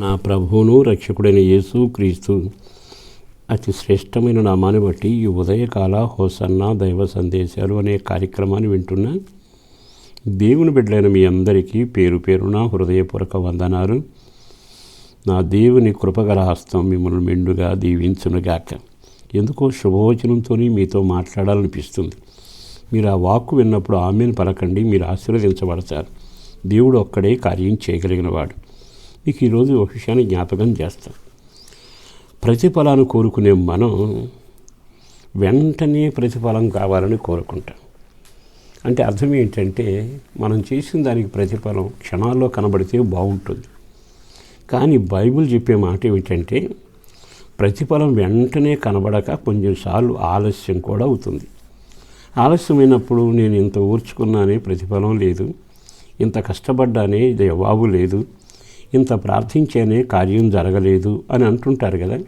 నా ప్రభువును రక్షకుడైన యేసు క్రీస్తు. అతి శ్రేష్టమైన నామాన్ని బట్టి ఈ ఉదయకాల హోసన్న దైవ సందేశాలు అనే కార్యక్రమాన్ని వింటున్న దేవుని బిడ్డలైన మీ అందరికీ పేరు పేరున హృదయపూర్వక వందనాలు. నా దేవుని కృపగల హస్తం మిమ్మల్ని మెండుగా దీవించునుగాక. ఎందుకో శుభవచనంతో మీతో మాట్లాడాలనిపిస్తుంది. మీరు ఆ వాక్కు విన్నప్పుడు ఆమెను పలకండి మీరు ఆశీర్వదించబడతారు. దేవుడు ఒక్కడే కార్యం చేయగలిగినవాడు. మీకు ఈరోజు ఒక విషయాన్ని జ్ఞాపకం చేస్తాం. ప్రతిఫలాన్ని కోరుకునే మనం వెంటనే ప్రతిఫలం కావాలని కోరుకుంటాం. అంటే అర్థం ఏంటంటే మనం చేసిన దానికి ప్రతిఫలం క్షణాల్లో కనబడితే బాగుంటుంది. కానీ బైబిల్ చెప్పే మాట ఏమిటంటే ప్రతిఫలం వెంటనే కనబడక కొంచెంసార్లు ఆలస్యం కూడా అవుతుంది. ఆలస్యమైనప్పుడు నేను ఇంత ఊర్చుకున్నానే ప్రతిఫలం లేదు. ఇంత కష్టపడ్డానే జవాబు లేదు. ఇంత ప్రార్థించేనే కార్యం జరగలేదు అని అంటుంటారు కదా.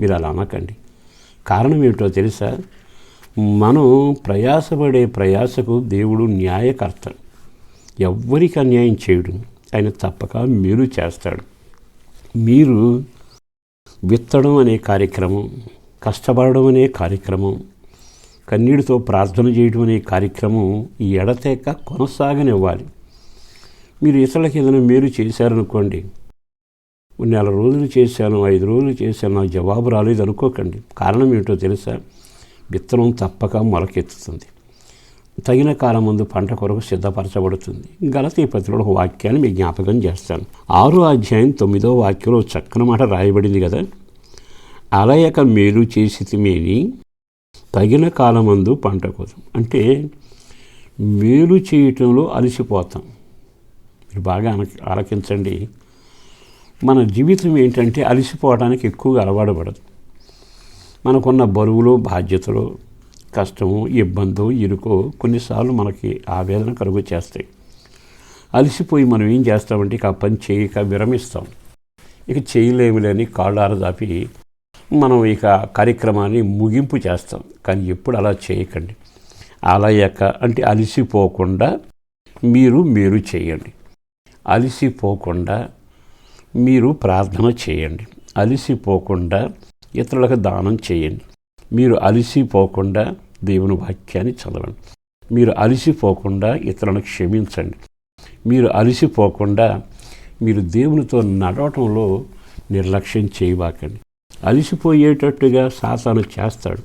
మీరు అలా అనకండి. కారణం ఏమిటో తెలుసా? మనం ప్రయాసపడే ప్రయాసకు దేవుడు న్యాయకర్త ఎవ్వరికి అన్యాయం చేయడు. ఆయన తప్పక మీరు చేస్తాడు. మీరు విత్తడం అనే కార్యక్రమం కష్టపడడం అనే కార్యక్రమం కన్నీటితో ప్రార్థన చేయడం అనే కార్యక్రమం ఈ ఎడతెక్క కొనసాగనివ్వాలి. మీరు ఇతరులకు ఏదైనా మేలు చేశారనుకోండి నెల రోజులు చేశాను ఐదు రోజులు చేశాను నాకు జవాబు రాలేదు అనుకోకండి. కారణం ఏమిటో తెలుసా? విత్తనం తప్పక మొలకెత్తుతుంది. తగిన కాలం ముందు పంట కొరకు సిద్ధపరచబడుతుంది. గలతీ పత్రికలో ఒక వాక్యాన్ని మీకు జ్ఞాపకం చేస్తాను. ఆరో అధ్యాయం తొమ్మిదో వాక్యంలో చక్కని మాట రాయబడింది కదా? అలయక మేలు చేసి తిమేని తగిన కాలమందు పంట కోసం అంటే మేలు చేయటంలో అలసిపోతాం. బాగా ఆలకించండి. మన జీవితం ఏంటంటే అలసిపోవడానికి ఎక్కువగా అలవాటు పడదు. మనకున్న బరువులు బాధ్యతలు కష్టము ఇబ్బందో ఇరుకో కొన్నిసార్లు మనకి ఆవేదన కలుగు చేస్తాయి. అలసిపోయి మనం ఏం చేస్తామంటే ఇక ఆ పని చేయక విరమిస్తాం. ఇక చేయలేములేని కాళ్ళు ఆరదాపి మనం ఇక కార్యక్రమాన్ని ముగింపు చేస్తాం. కానీ ఎప్పుడు అలా చేయకండి. అలా అంటే అలసిపోకుండా మీరు మీరు చేయండి. అలిసిపోకుండా మీరు ప్రార్థన చేయండి. అలిసిపోకుండా ఇతరులకు దానం చేయండి. మీరు అలిసిపోకుండా దేవుని వాక్యాన్ని చదవండి. మీరు అలిసిపోకుండా ఇతరులను క్షమించండి. మీరు అలిసిపోకుండా మీరు దేవునితో నడవటంలో నిర్లక్ష్యం చేయబాకండి. అలిసిపోయేటట్టుగా సాతాను చేస్తాడు.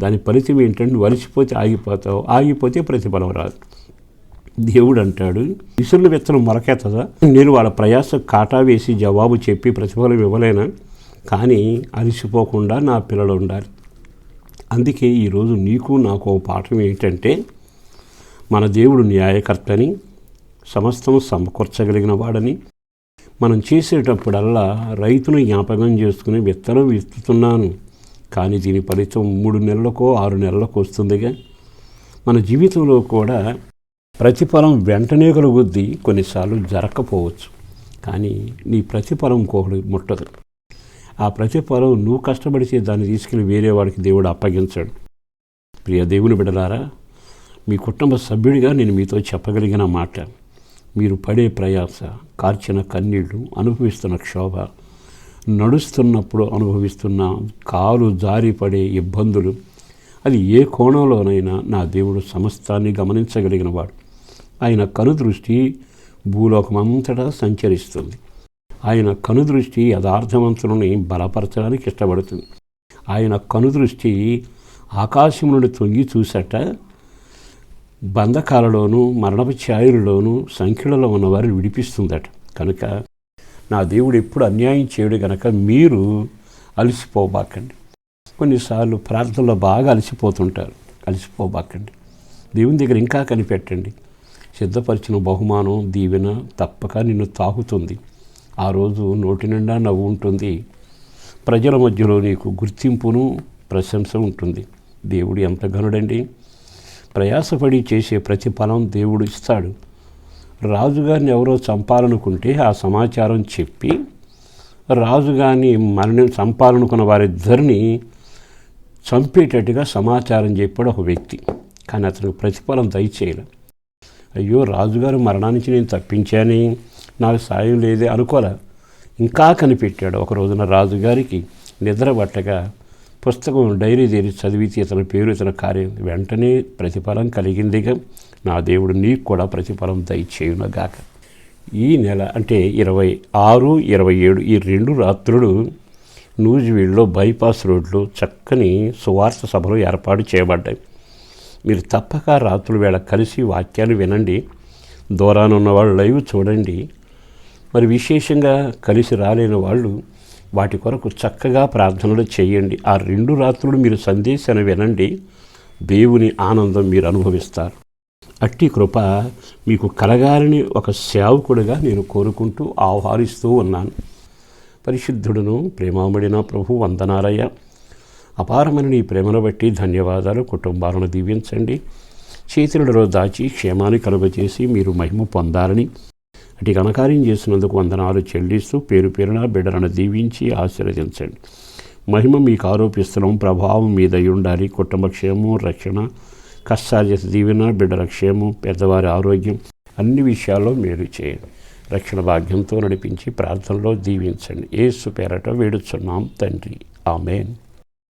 దాని ఫలితం ఏంటంటే నువ్వు ఆగిపోతావు. ఆగిపోతే ప్రతిఫలం రాదు. దేవుడు అంటాడు ఇసురుల విత్తనం మొలకెత్తదా? నేను వాళ్ళ ప్రయాస కాటా వేసి జవాబు చెప్పి ప్రతిఫలం ఇవ్వలేనా? కానీ అలసిపోకుండా నా పిల్లలు ఉండాలి. అందుకే ఈరోజు నీకు నాకు పాఠం ఏంటంటే మన దేవుడు న్యాయకర్తని సమస్తం సమకూర్చగలిగిన వాడని. మనం చేసేటప్పుడల్లా రైతును జ్ఞాపకం చేసుకుని విత్తనం విత్తుతున్నాను. కానీ దీని ఫలితం మూడు నెలలకో ఆరు నెలలకు వస్తుందిగా. మన జీవితంలో కూడా ప్రతిఫలం వెంటనే కలుగుద్ది కొన్నిసార్లు జరగకపోవచ్చు కానీ నీ ప్రతిఫలం ఇంకొకటి ముట్టదు. ఆ ప్రతిఫలం నువ్వు కష్టపడితే దాన్ని తీసుకెళ్ళి వేరే వాడికి దేవుడు అప్పగించాడు. ప్రియ దేవుని బిడలారా మీ కుటుంబ సభ్యుడిగా నేను మీతో చెప్పగలిగిన మాట మీరు పడే ప్రయాస కార్చిన కన్నీళ్ళు అనుభవిస్తున్న క్షోభ నడుస్తున్నప్పుడు అనుభవిస్తున్న కాలు జారిపడే ఇబ్బందులు అది ఏ కోణంలోనైనా నా దేవుడు సమస్తాన్ని గమనించగలిగిన వాడు. ఆయన కనుదృష్టి భూలోకమంతటా సంచరిస్తుంది. ఆయన కనుదృష్టి యథార్థవంతులని బలపరచడానికి ఇష్టపడుతుంది. ఆయన కనుదృష్టి ఆకాశం నుండి తొంగి చూసట బంధకాలలోనూ మరణపు ఛాయలలోనూ సంఖ్యలలో ఉన్నవారిని విడిపిస్తుందట. కనుక నా దేవుడు ఎప్పుడు అన్యాయం చేయడు కనుక మీరు అలసిపోబాకండి. కొన్నిసార్లు ప్రార్థనలో బాగా అలసిపోతుంటారు. అలసిపోబాకండి. దేవుని దగ్గర ఇంకా కనిపెట్టండి. సిద్ధపరిచిన బహుమానం దీవెన తప్పక నిన్ను తాకుతుంది. ఆ రోజు నోటి నిండా నవ్వు ఉంటుంది. ప్రజల మధ్యలో నీకు గుర్తింపును ప్రశంస ఉంటుంది. దేవుడు ఎంత ఘనుడండి. ప్రయాసపడి చేసే ప్రతిఫలం దేవుడు ఇస్తాడు. రాజుగారిని ఎవరో చంపాలనుకుంటే ఆ సమాచారం చెప్పి రాజుగారిని మరణం చంపాలనుకున్న వారిద్దరిని చంపేటట్టుగా సమాచారం చెప్పాడు ఒక వ్యక్తి. కానీ అతనికి ప్రతిఫలం దయచేయలేదు. అయ్యో రాజుగారు మరణానికి నేను తప్పించాని నాకు సాయం లేదే అనుకోలే. ఇంకా కనిపెట్టాడు ఒక రోజున రాజుగారికి నిద్ర పట్టగా పుస్తకం డైరీ తీరి చదివితే ఇతని పేరు ఇతని కార్యం వెంటనే ప్రతిఫలం కలిగిందిగా. నా దేవుడు నీకు కూడా ప్రతిఫలం దయచేయునగాక. ఈ నెల అంటే ఇరవై ఆరు ఇరవై ఏడు ఈ రెండు రాత్రులు నూజివీడులో బైపాస్ రోడ్లో చక్కని సువార్త సభలు ఏర్పాటు చేయబడ్డాయి. మీరు తప్పక రాత్రుల వేళ కలిసి వాక్యాలు వినండి. దూరాన ఉన్నవాళ్ళు లైవ్ చూడండి. మరి విశేషంగా కలిసి రాలేని వాళ్ళు వాటి కొరకు చక్కగా ప్రార్థనలు చేయండి. ఆ రెండు రాత్రులు మీరు సందేశాన్ని వినండి. దేవుని ఆనందం మీరు అనుభవిస్తారు. అట్టి కృప మీకు కలగాలని ఒక సేవకుడిగా నేను కోరుకుంటూ ఆహ్వానిస్తూ ఉన్నాను. పరిశుద్ధుడును ప్రేమామడిన ప్రభు వందనాలయ్య. అపారమైన నీ ప్రేమను బట్టి ధన్యవాదాలు. కుటుంబాలను దీవించండి. చేతులలో దాచి క్షేమాన్ని కలుగజేసి మీరు మహిమ పొందాలని. అటు ఘనకార్యం చేసినందుకు వందనాలు చెల్లిస్తూ పేరు పేరున బిడ్డలను దీవించి ఆశీర్వదించండి. మహిమ మీకు ఆరోపిస్తున్నాం. ప్రభావం మీద ఉండాలి. కుటుంబ క్షేమం రక్షణ కష్టార్జత దీవెన బిడ్డల క్షేమం పెద్దవారి ఆరోగ్యం అన్ని విషయాల్లో మేలు చేయండి. రక్షణ భాగ్యంతో నడిపించి ప్రార్థనలో దీవించండి. ఏసు పేరట వేడుచున్నాం తండ్రి. ఆమెన్.